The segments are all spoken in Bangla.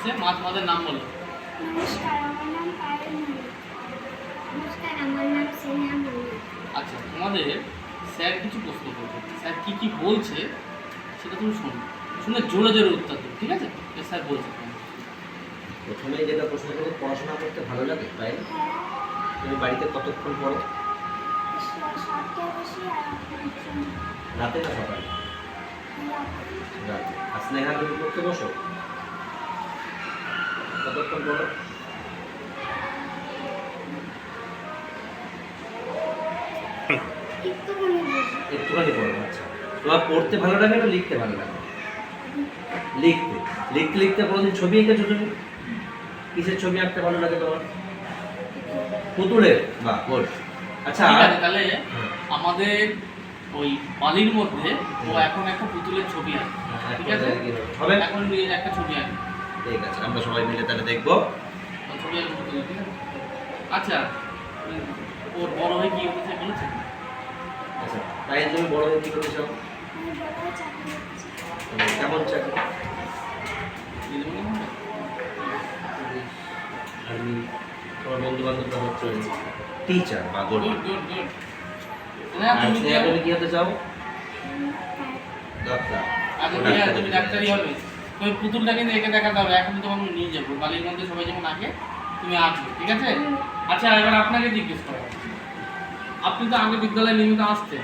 এসছে মা তোমাদের নাম বলো। নমস্কার আমার নাম পায়েল নমস্কার আমার নাম সিনহা আচ্ছা তোমাদের স্যার কিছু প্রশ্ন করবে। স্যার কি কি বলছে সেটা তুমি শোনো। শুনে জোরে জোরে উত্তর দেবে ঠিক আছে? স্যার বলছে। প্রথমে যেটা প্রশ্ন করব পড়াশোনা করতে ভালো লাগে তাই না? হ্যাঁ। তুমি বাড়িতে কতক্ষণ পড়ো? রাতে না সকালে? রাত। রাতে। আর স্নেহা তুমি পড়তে বসো? কতক্ষণ পড়ো একটুখানি পড়ো আচ্ছা। তোমার পড়তে ভালো লাগে না লিখতে ভালো লাগে? লিখতে। লিখতে লিখতে কোনোদিন ছবি এঁকেছো তুমি? কিসের ছবি আঁকতে ভালো লাগে তোমার? পুতুলের? বাহ গুড আচ্ছা তাহলে আমাদের ওই বালির মধ্যে ও এখন একটা পুতুলের ছবি আছে ঠিক আছে? হবে। এখন একটা ছবি আছে ঠিক আছে আমরা সবাই মিলে তাহলে দেখব। আচ্ছা ওর বড় হয়ে কি হতে বলেছে? আচ্ছা তাই তুমি বড় হয়ে কি করতে চাও কেমন চাকরি? আমি তোমার বন্ধু বান্ধবরা হচ্ছে টিচার বা আর তুমি কি- হতে চাও? ডাক্তার। আচ্ছা ঠিক আছে ডাক্তার তুমি হতে ডাক্তারি হবে। তুমি পুতুলটাকে নিয়ে এঁকে দেখাতে হবে। এখন আমি নিয়ে যাব। বালির মধ্যে সবাই যখন আঁকে তুমি আঁকবে ঠিক আছে? আচ্ছা এবার আপনাকে জিজ্ঞেস করো আপনি তো আগে বিদ্যালয়ে নিয়মিত আসতেন,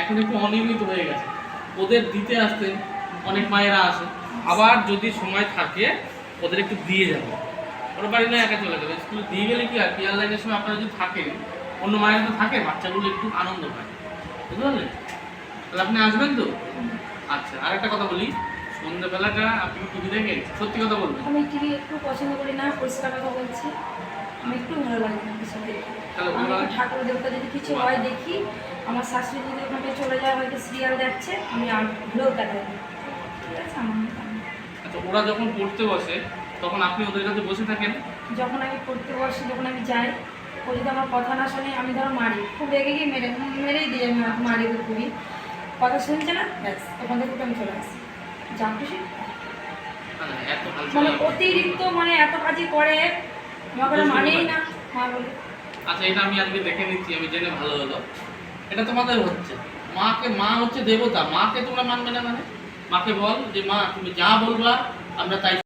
এখন একটু অনিয়মিত হয়ে গেছে। ওদের দিতে আসতেন, অনেক মায়েরা আসে। আবার যদি সময় থাকে, ওদের একটু দিয়ে যাব। ওর বাড়ি না একা চলে যাবে। স্কুলে দিয়ে গেলে কি আর পিয়ার লাইনের সময় আপনারা যদি থাকেন, অন্য মায়েরা তো থাকে, বাচ্চাগুলো একটু আনন্দ পায়। বুঝতে পারলেন? তাহলে আপনি আসবেন তো? আচ্ছা আর একটা কথা বলি। সন্ধ্যেবেলাটা আপনি টিভি দেখেন? সত্যি কথা বলবেন। আমি টিভি একটু পছন্দ করি না পরিষ্কার কথা বলছি। আমি একটু ভালো লাগে না কিছু দেখি ঠাকুর দেবতা যদি কিছু হয় দেখি আমার শাশুড়ি যদি ওখানে চলে যায় হয়তো সিরিয়াল দেখছে আমি আর ভুলেও না। ঠিক আছে। আচ্ছা ওরা যখন পড়তে বসে তখন আপনি ওদের কাছে বসে থাকেন? যখন আমি পড়তে বসি যখন আমি যাই ও যদি আমার কথা না শোনে আমি ধরো মারি। খুব রেগে গিয়ে মেরে মেরেই দিই আমি মারি খুবই। কথা শুনছে না? ব্যাস ওখান থেকে আমি চলে আসি। মানে অতিরিক্ত মানে এত কাজই করে ওরা মানেই না মা বলে। আচ্ছা এটা আমি আজকে দেখে নিচ্ছি আমি জেনে ভালো হলো। এটা তোমাদের হচ্ছে। মাকে মা হচ্ছে দেবতা। মাকে তোমরা মানবে না মানে? মাকে বল যে মা তুমি যা বলবা আমরা তাই